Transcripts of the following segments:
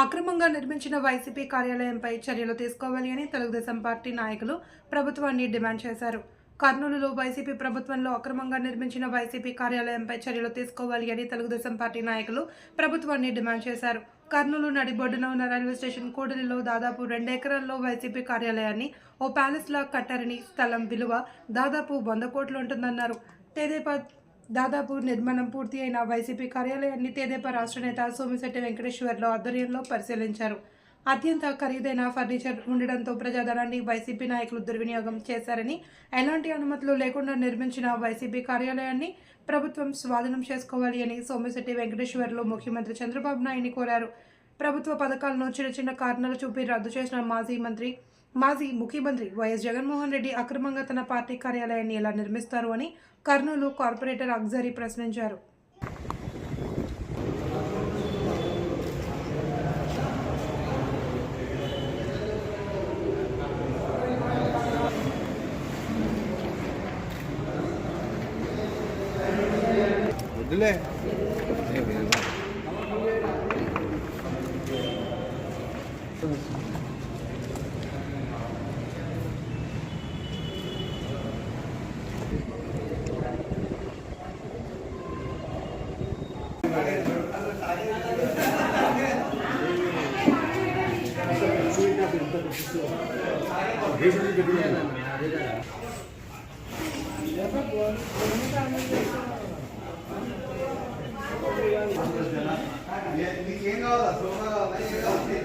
అక్రమంగా నిర్మించిన వైసీపీ కార్యాలయంపై చర్యలు తీసుకోవాలి అని తెలుగుదేశం పార్టీ నాయకులు ప్రభుత్వాన్ని డిమాండ్ చేశారు. కర్నూలులో వైసీపీ ప్రభుత్వంలో అక్రమంగా నిర్మించిన వైసీపీ కార్యాలయంపై చర్యలు తీసుకోవాలి అని తెలుగుదేశం పార్టీ నాయకులు ప్రభుత్వాన్ని డిమాండ్ చేశారు. కర్నూలు నడిబొడ్డున ఉన్న రైల్వే స్టేషన్ కోడలిలో దాదాపు రెండు ఎకరాల్లో వైసీపీ కార్యాలయాన్ని ఓ ప్యాలెస్లా కట్టారని స్థలం విలువ దాదాపు వంద కోట్లు ఉంటుందన్నారు. తెదేపా దాదాపు నిర్మాణం పూర్తి అయిన వైసీపీ కార్యాలయాన్ని తెదేపా రాష్ట్ర నేత సోమిశెట్టి వెంకటేశ్వర్లు ఆధ్వర్యంలో పరిశీలించారు. అత్యంత ఖరీదైన ఫర్నిచర్ ఉండడంతో ప్రజాధనాన్ని వైసీపీ నాయకులు దుర్వినియోగం చేశారని ఎలాంటి అనుమతులు లేకుండా నిర్మించిన వైసీపీ కార్యాలయాన్ని ప్రభుత్వం స్వాధీనం చేసుకోవాలి అని సోమిశెట్టి వెంకటేశ్వర్లు ముఖ్యమంత్రి చంద్రబాబు నాయుడిని కోరారు. ప్రభుత్వ పథకాలను చిన్న చిన్న కారణాలు చూపి రద్దు చేసిన మాజీ మంత్రి మాజీ ముఖ్యమంత్రి వైఎస్ జగన్మోహన్ రెడ్డి అక్రమంగా తన పార్టీ కార్యాలయాన్ని ఎలా నిర్మిస్తారు అని కర్నూలు కార్పొరేటర్ అగ్జరీ ప్రశ్నించారు. వద్దులే. నీకేం కావాలా సోఫా కావాలా ఏం కావాలి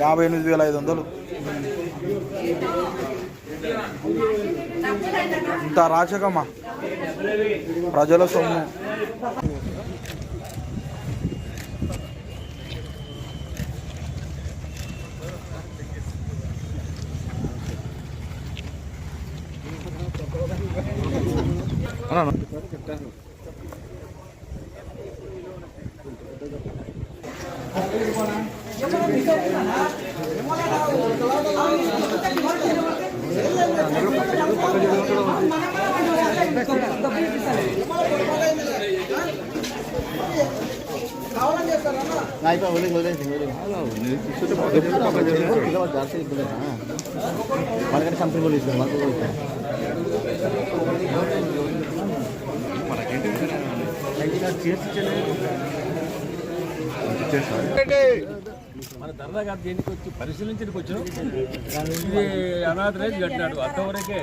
యాభై ఎనిమిది వేల ఐదు వందలు. ఇంత రాచకమ్మా. ప్రజల సొమ్ము. అన్నా మనకంటే కంపెనీ వాళ్ళు ఇస్తారు మాకు కూడా ఇస్తారు మన ధర్నా గారు దేనికి వచ్చి పరిశీలించడానికి వచ్చాం ఇది అనాథరేజ్ కట్టినాడు అంతవరకే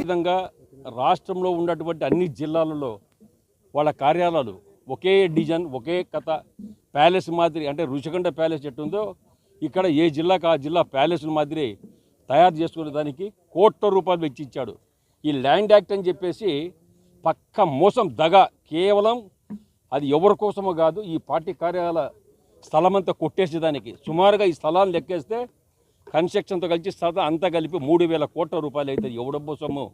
విధంగా రాష్ట్రంలో ఉన్నటువంటి అన్ని జిల్లాలలో వాళ్ళ కార్యాలయాలు ఒకే డిజైన్ ఒకే కథ. ప్యాలెస్ మాదిరి అంటే రుషికొండ ప్యాలెస్ ఎట్టుందో ఇక్కడ ఏ జిల్లాకు ఆ జిల్లా ప్యాలెస్ల మాదిరి తయారు చేసుకునే దానికి కోట్ల రూపాయలు వెచ్చించాడు. ఈ ల్యాండ్ యాక్ట్ అని చెప్పేసి పక్క మోసం దగ కేవలం అది ఎవరి కోసమో కాదు ఈ పార్టీ కార్యాలయ స్థలమంతా కొట్టేసి కొట్టేసేదానికి. సుమారుగా ఈ స్థలాన్ని లెక్కేస్తే కన్స్ట్రక్షన్తో కలిసి స్థలం అంతా కలిపి మూడు వేల కోట్ల రూపాయలు అవుతుంది ఎవడబ్బో సొమ్ము.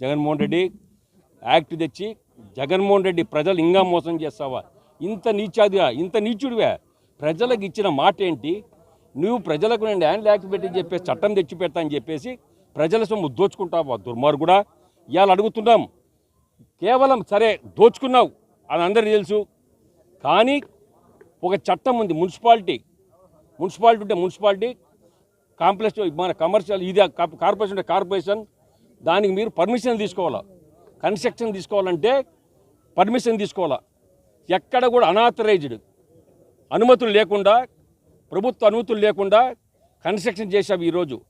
జగన్మోహన్ రెడ్డి యాక్ట్ తెచ్చి జగన్మోహన్ రెడ్డి ప్రజలు ఇంకా మోసం చేస్తావా? ఇంత నీచాదిగా ఇంత నీచుడివే? ప్రజలకు ఇచ్చిన మాట ఏంటి నువ్వు ప్రజలకు నేను హ్యాండ్ యాక్ట్ పెట్టి చెప్పేసి చట్టం తెచ్చి పెడతా అని చెప్పేసి ప్రజల సొమ్ము దోచుకుంటావా? దుర్మార్గుడా? ఇవాళ అడుగుతున్నాం. కేవలం సరే దోచుకున్నావు అని అందరికీ తెలుసు. కానీ ఒక చట్టం ఉంది మున్సిపాలిటీ. మున్సిపాలిటీ ఉంటే మున్సిపాలిటీ కాంప్లెక్స్ మన కమర్షియల్ ఇది కా- కార్పొరేషన్ ఉంటే కార్పొరేషన్. దానికి మీరు పర్మిషన్ తీసుకోవాలా? కన్స్ట్రక్షన్ తీసుకోవాలంటే పర్మిషన్ తీసుకోవాలా? ఎక్కడ కూడా అనాథరైజ్డ్ అనుమతులు లేకుండా ప్రభుత్వ అనుమతులు లేకుండా కన్స్ట్రక్షన్ చేశావు ఈరోజు.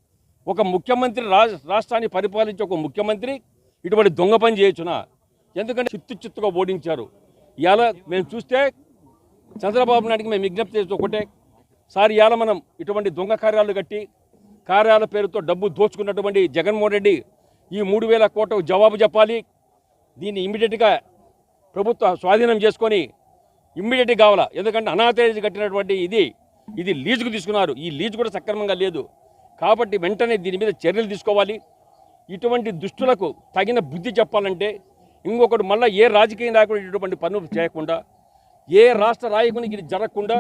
ఒక ముఖ్యమంత్రి రా- రాష్ట్రాన్ని పరిపాలించే ఒక ముఖ్యమంత్రి ఇటువంటి దొంగ పని చేయొచ్చునా? ఎందుకంటే చిత్తు చిత్తుగా ఓడించారు. ఇవాళ మేము చూస్తే చంద్రబాబు నాయుడికి మేము విజ్ఞప్తి చేస్తూ ఒకటే. సార్ ఇవాళ మనం ఇటువంటి దొంగ కార్యాలు కట్టి కార్యాల పేరుతో డబ్బు దోచుకున్నటువంటి జగన్మోహన్ రెడ్డి ఈ మూడు వేల కోట్లకు జవాబు చెప్పాలి. దీన్ని ఇమ్మీడియట్గా ప్రభుత్వం స్వాధీనం చేసుకొని ఇమ్మీడియట్గా కావాలా? ఎందుకంటే అనాథరేజ్ కట్టినటువంటి ఇది ఇది లీజుకు తీసుకున్నారు. ఈ లీజు కూడా సక్రమంగా లేదు. కాబట్టి వెంటనే దీని మీద చర్యలు తీసుకోవాలి. ఇటువంటి దుష్టులకు తగిన బుద్ధి చెప్పాలంటే ఇంకొకటి మళ్ళీ ఏ రాజకీయ నాయకుడు ఇటువంటి పనులు చేయకుండా ఏ రాష్ట్ర నాయకునికి ఇది జరగకుండా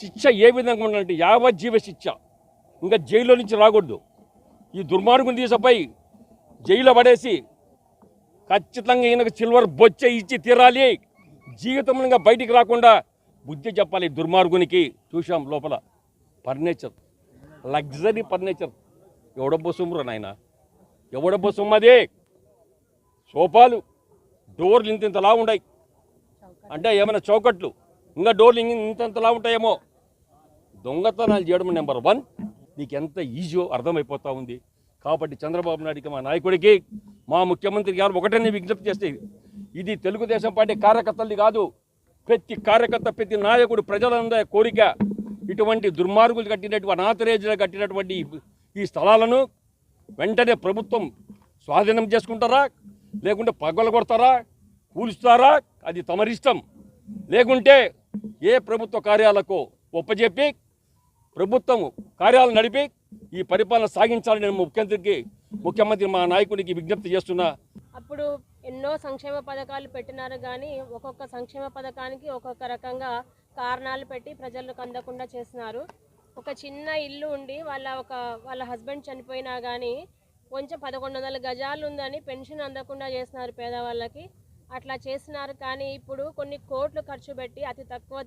శిక్ష ఏ విధంగా ఉండాలంటే యావజ్జీవ శిక్ష. ఇంకా జైల్లో నుంచి రాకూడదు. ఈ దుర్మార్గుని తీసపై జైల్లో పడేసి ఖచ్చితంగా ఈయనకు సిల్వర్ బొచ్చ ఇచ్చి తీరాలి. జీవితం ఇంకా బయటికి రాకుండా బుద్ధి చెప్పాలి దుర్మార్గునికి. చూసాం లోపల. ఫర్నిచర్. Luxury furniture. ఎవడబ్బో సొమ్మురా నాయన? ఎవడబ్బో సొమ్ము సోఫాలు డోర్లు ఇంత ఇంతలా ఉన్నాయి అంటే ఏమైనా చౌకట్లు ఇంకా డోర్లు ఇంత ఇంతంతలా ఉంటాయేమో. దొంగతనాలు చేయడం నెంబర్ వన్. నీకు ఎంత ఈజీయో అర్థమైపోతా ఉంది. కాబట్టి చంద్రబాబు నాయుడికి మా నాయకుడికి మా ముఖ్యమంత్రి గారు ఒకటే విజ్ఞప్తి చేస్తే ఇది తెలుగుదేశం పార్టీ కార్యకర్తలది కాదు. ప్రతి కార్యకర్త ప్రతి నాయకుడు ప్రజలందరి కోరిక. ఇటువంటి దుర్మార్గులు కట్టినటువంటి అనాథరేజులు కట్టినటువంటి ఈ స్థలాలను వెంటనే ప్రభుత్వం స్వాధీనం చేసుకుంటారా? లేకుంటే పగలు కొడతారా? కూలుస్తారా? అది తమరిష్టం లేకుంటే ఏ ప్రభుత్వ కార్యాలకు ఒప్పజెప్పి ప్రభుత్వం కార్యాలు నడిపి ఈ పరిపాలన సాగించాలని నేను ముఖ్యమంత్రికి ముఖ్యమంత్రి మా నాయకుడికి విజ్ఞప్తి చేస్తున్నా. అప్పుడు ఎన్నో సంక్షేమ పథకాలు పెట్టినారు కానీ ఒక్కొక్క సంక్షేమ పథకానికి ఒక్కొక్క రకంగా కారణాలు పెట్టి ప్రజలకు అందకుండా చేస్తున్నారు ఒక చిన్న ఇల్లు ఉండి వాళ్ళ ఒక వాళ్ళ హస్బెండ్ చనిపోయినా కానీ కొంచెం పదకొండు వందల గజాలు ఉందని పెన్షన్ అందకుండా చేస్తున్నారు పేదవాళ్ళకి. అట్లా చేస్తున్నారు కానీ ఇప్పుడు కొన్ని కోట్లు ఖర్చు పెట్టి అతి తక్కువ